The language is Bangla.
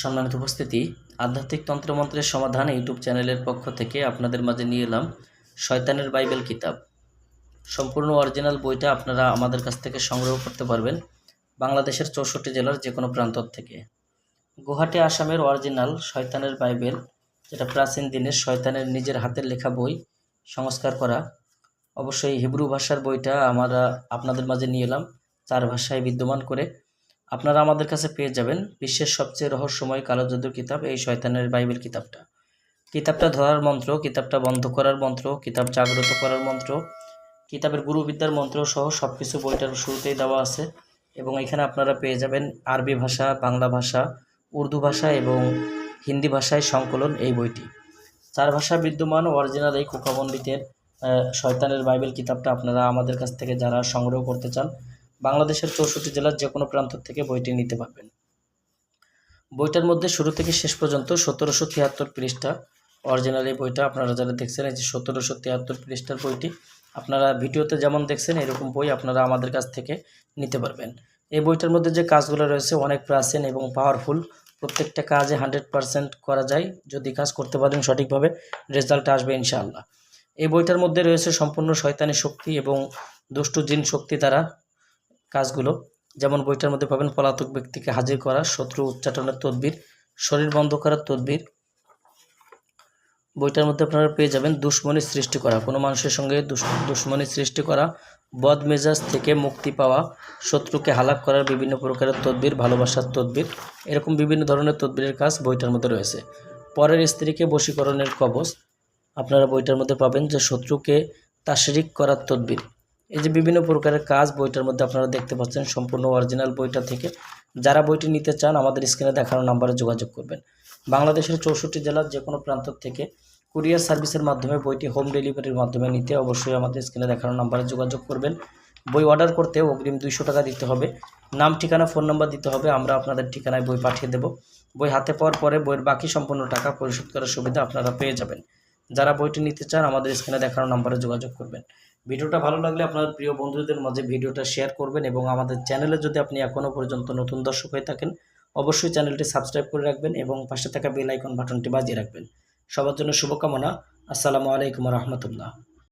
সম্মানিত উপস্থিতি, আধ্যাত্মিক তন্ত্রমন্ত্রের সমাধান ইউটিউব চ্যানেলের পক্ষ থেকে আপনাদের মাঝে নিয়ে এলাম শয়তানের বাইবেল কিতাব। সম্পূর্ণ অরিজিনাল বইটা আপনারা আমাদের কাছ থেকে সংগ্রহ করতে পারবেন বাংলাদেশের চৌষট্টি জেলার যে কোনো প্রান্ত থেকে। গুয়াহাটি আসামের অরিজিনাল শয়তানের বাইবেল, যেটা প্রাচীন দিনের শয়তানের নিজের হাতের লেখা বই সংস্কার করা। অবশ্যই হিব্রু ভাষার বইটা আমরা আপনাদের মাঝে নিয়ে এলাম, চার ভাষায় বিদ্যমান করে। আপনারা আমাদের কাছে পেয়ে যাবেন বিশ্বের সবচেয়ে রহস্যময় কালো জাদুর কিতাব, এই শয়তানের বাইবেল কিতাবটা। কিতাবটা ধরার মন্ত্র, কিতাবটা বন্ধ করার মন্ত্র, কিতাব জাগ্রত করার মন্ত্র, কিতাবের গুরুবিদ্যার মন্ত্র সহ সব কিছু বইটার শুরুতেই দেওয়া আছে এবং এখানে আপনারা পেয়ে যাবেন আরবি ভাষা, বাংলা ভাষা, উর্দু ভাষা এবং হিন্দি ভাষায় সংকলন এই বইটি। চার ভাষা বিদ্যমান অরিজিনাল এই কোকা পণ্ডিতের শয়তানের বাইবেল কিতাবটা আপনারা আমাদের কাছ থেকে যারা সংগ্রহ করতে চান বাংলাদেশের চৌষট্টি জেলার যে কোনো প্রান্ত থেকে বইটি নিতে পারবেন। বইটার মধ্যে শুরু থেকে শেষ পর্যন্ত সতেরোশো তিয়াত্তর পৃষ্ঠা অরিজিনাল এই বইটা আপনারা যারা দেখছেন, এই যে সতেরোশো তিয়াত্তর পৃষ্ঠার বইটি, আপনারা ভিডিওতে যেমন দেখছেন, এরকম বই আপনারা আমাদের কাছ থেকে নিতে পারবেন। এই বইটার মধ্যে যে কাজগুলো রয়েছে অনেক প্রাচীন এবং পাওয়ারফুল প্রত্যেকটা কাজে হান্ড্রেড পারসেন্ট করা যায়। যদি কাজ করতে পারেন সঠিকভাবে, রেজাল্ট আসবে ইনশাআল্লাহ। এই বইটার মধ্যে রয়েছে সম্পূর্ণ শয়তানি শক্তি এবং দুষ্টু জিন শক্তি দ্বারা কাজগুলো। যেমন বইটার মধ্যে পাবেন পলাতক ব্যক্তিকে হাজির করা, শত্রু উচ্চাটনের তদবির, শরীর বন্ধ করার তদবির। বইটার মধ্যে আপনারা পেয়ে যাবেন দুশ্মনী সৃষ্টি করা, কোনো মানুষের সঙ্গে দুশ- দুশ্মনী সৃষ্টি করা বদ মেজাজ থেকে মুক্তি পাওয়া, শত্রুকে হালাক করার বিভিন্ন প্রকারের তদবির, ভালোবাসার তদবির, এরকম বিভিন্ন ধরনের তদবিরের কাজ বইটার মধ্যে রয়েছে। পরের স্ত্রীকে বশীকরণের কবচ, আপনারা বইটার মধ্যে পাবেন যে শত্রুকে তাশরিক করার তদবির। এই যে বিভিন্ন প্রকারের কাজ বইটার মধ্যে আপনারা দেখতে পাচ্ছেন, সম্পূর্ণ অরিজিনাল বইটা থেকে। যারা বইটি নিতে চান, আমাদের স্ক্রিনে দেখানো নাম্বারে যোগাযোগ করবেন। বাংলাদেশের চৌষট্টি জেলার যে কোনো প্রান্ত থেকে কুরিয়ার সার্ভিসের মাধ্যমে বইটি হোম ডেলিভারির মাধ্যমে নিতে অবশ্যই আমাদের স্ক্রিনে দেখানো নাম্বারে যোগাযোগ করবেন। বই অর্ডার করতে অগ্রিম দুইশো টাকা দিতে হবে। নাম, ঠিকানা, ফোন নাম্বার দিতে হবে। আমরা আপনাদের ঠিকানায় বই পাঠিয়ে দেব। বই হাতে পাওয়ার পরে বইয়ের বাকি সম্পূর্ণ টাকা পরিশোধ করার সুবিধা আপনারা পেয়ে যাবেন। যারা বইটি নিতে চান, আমাদের স্ক্রিনে দেখানো নাম্বারে যোগাযোগ করবেন। ভিডিওটা ভালো লাগলে আপনার প্রিয় বন্ধুদের মাঝে ভিডিওটা শেয়ার করবেন এবং আমাদের চ্যানেলে যদি আপনি এখনও পর্যন্ত নতুন দর্শক হয়ে থাকেন, অবশ্যই চ্যানেলটি সাবস্ক্রাইব করে রাখবেন এবং পাশে থাকা বেল আইকন বাটনটি বাজিয়ে রাখবেন। সবার জন্য শুভকামনা। আসসালামু আলাইকুম রহমতুল্লাহ।